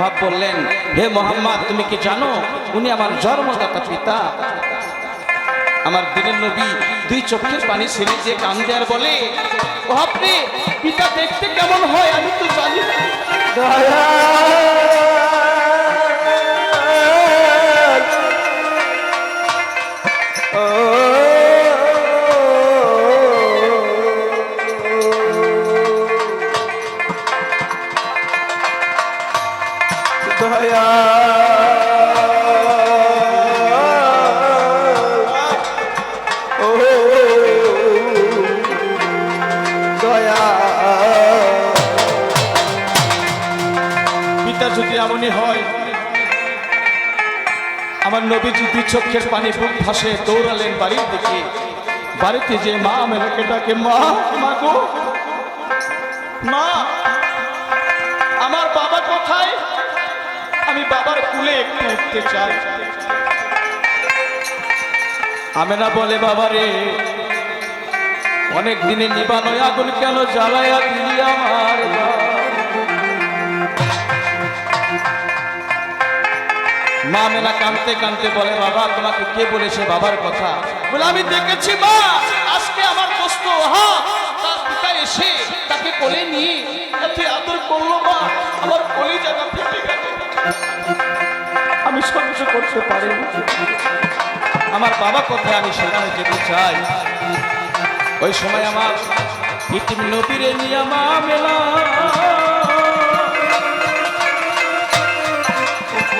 ওহাব বললেন হে মোহাম্মদ, তুমি কি জানো? উনি আমার জন্মদাতা পিতা। আমার দিনের নবী দুই চোখের পানি ছেড়ে যে কান দেয়ার বলে পিতা দেখতে কেমন হয়? আমি তো জানি না। আমার নবীজি দুই পানি বুক ভাসে দৌড়ালেন বাড়ির দিকে। বাড়িতে যে মা মেলাকে ডাকে, মা মা গো, মা, আমার বাবা কোথায়? আমি বাবার কুলে একটু উঠতে চাই। আমেনা বলে বাবা রে অনেক দিনে নিবানো আগুন কেন জ্বালাইয়া দিলি আমার? মা মেলা কানতে কানতে বলে বাবা তোমাকে কে বলেছে বাবার কথা? বলে আমি দেখেছি মা আজকে আমার দোস্ত হা তার পিতা এসে তাকে কোলে নিয়ে এতে আদর করল মা আমার কলি জায়গা ফেটে গেল। আমি সহ্য করতে পারি আমার বাবা কোথায় আমি সেখানে যেতে চাই? ওই সময় আমার ইতিম নবীরে নিয়ে মা মেলা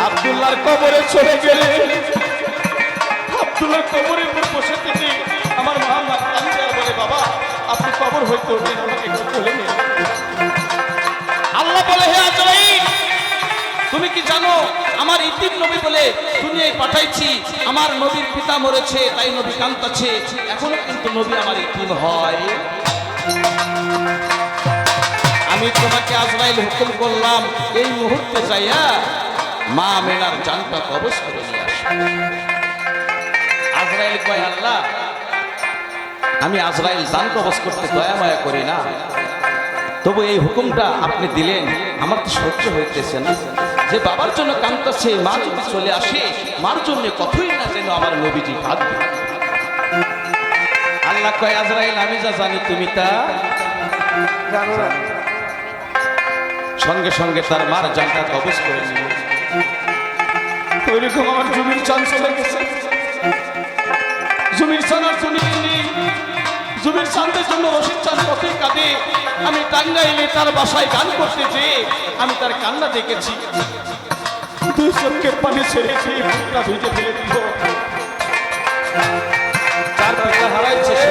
আব্দুল্লাহর কবরে চলে গেলে। আব্দুল্লাহর কবরের উপর বসে থেকে আমার মা কান্দে বলে বাবা আপনি কবর হইতে ওঠেন আমাকে একটু কোলে নিন আল্লাহ বলে হে আজরাইল তুমি কি জানো আমার ইতিম নবী বলে দুনিয়ায় পাঠাইছি আমার নবীর পিতা মরেছে তাই নবী কান্তাছে এখনও কিন্তু নবী আমার ইতিম হয়। আমি তোমাকে আজরাইল হুকুম করলাম এই মুহূর্তে যাইয়া মা মেনার জানটা কবজ করে নিয়ে আসো আজরাইল কয়, আল্লাহ, আমি আজরাইল জান কবজ করতে দয়া মায়া করি না। তবু এই হুকুমটা আপনি দিলেন, আমার তো সহ্য হইতেছে না। যে বাবার জন্য কান্তাছে মা যদি চলে আসে, মার জন্য কতই না যেন আমার নবীজি কাঁদবে। আল্লাহ কয়, আজরাইল, আমি যা জানি তুমি তা সঙ্গে সঙ্গে তার মার জানটা কবজ করে নিল। ওইরকম আমার জমির চান চলে গেছে। জমির চান আর জমি জমির চান্দের জন্য রশিদ চান কতই কাঁদে আমি টাঙ্গাইলে তার বাসায় গান করতে যেয়ে আমি তার কান্না দেখেছি। দুই চোখের পানি ছেড়ে খেয়ে বুকটা ভিজে ফেলে দিল চার পিতা হারাইছে সে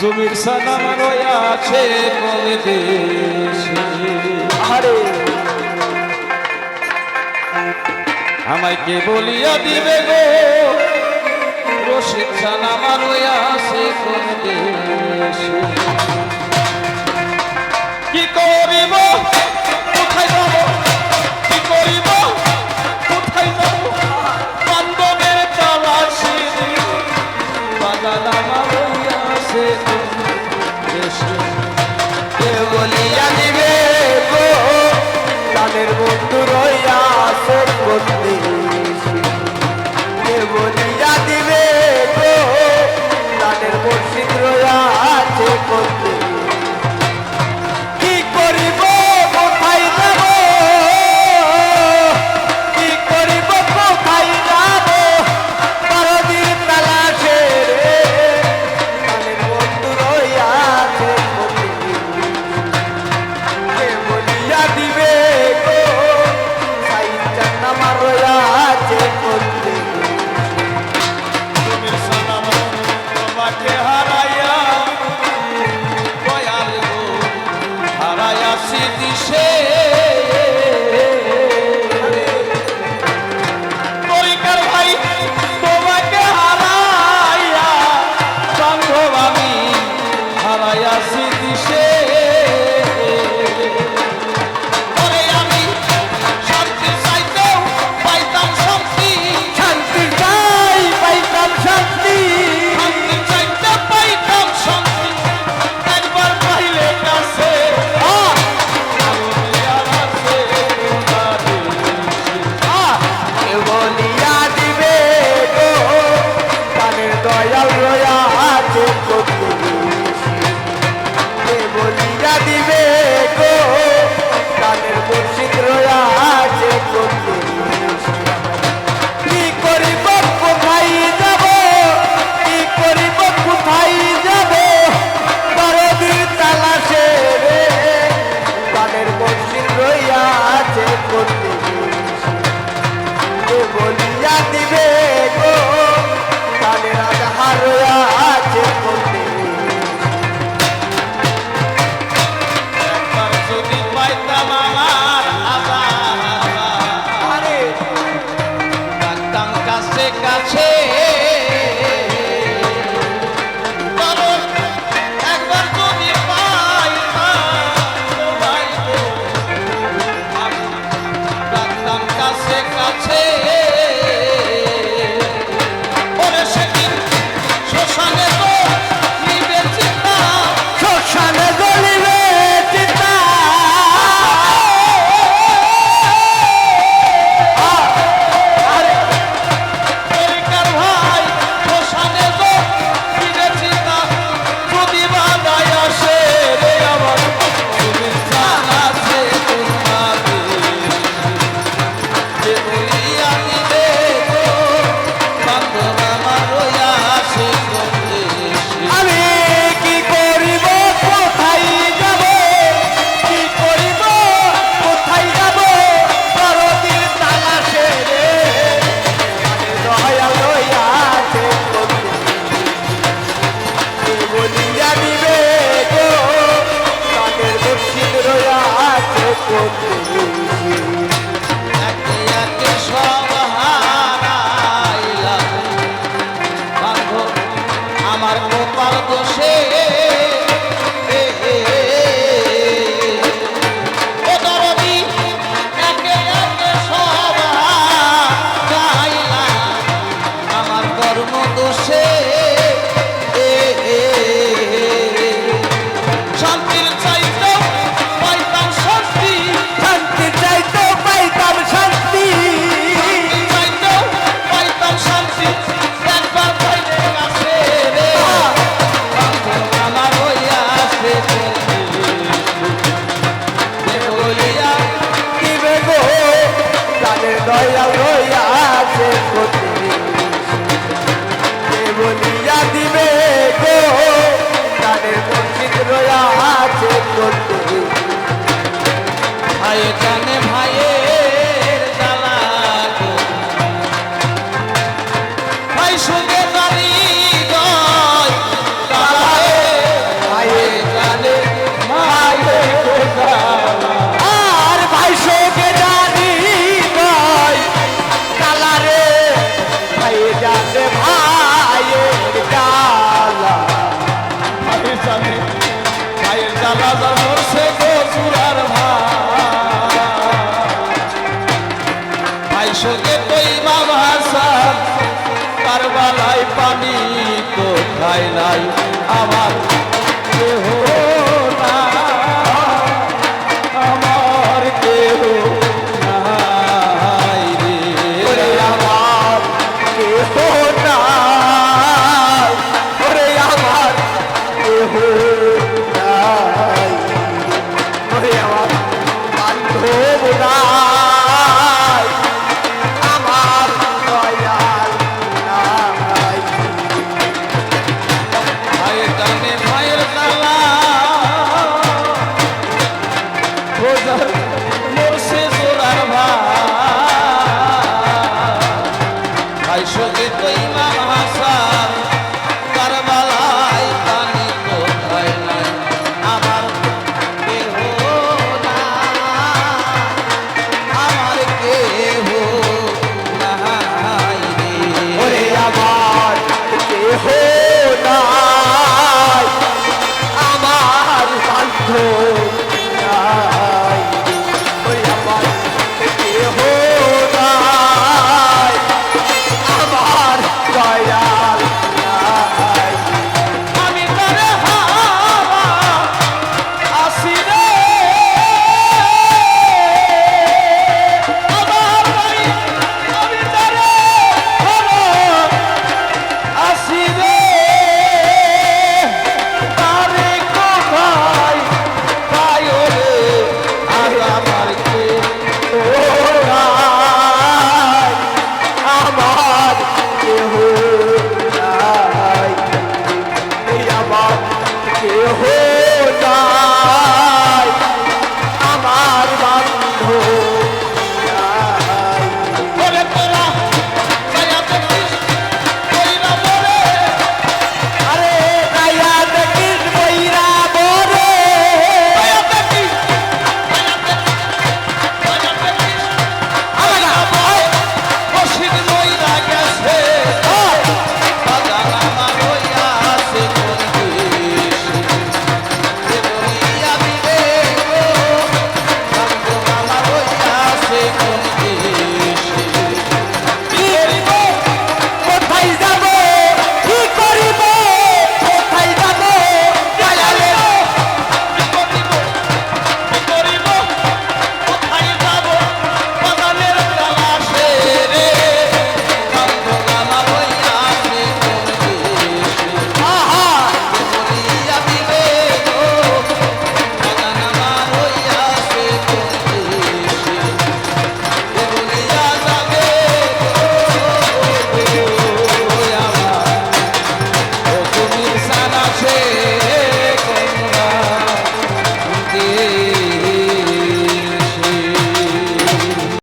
জমির সালাম রয়াছে বলে দেশে আরে আমায় কে বলিয়া দিবে গো? রশিদ সালাম রয়াছে বলে দেশে কি করিব বন্দি se encher. আছে পানি তো খাই নাই। আমার কেহ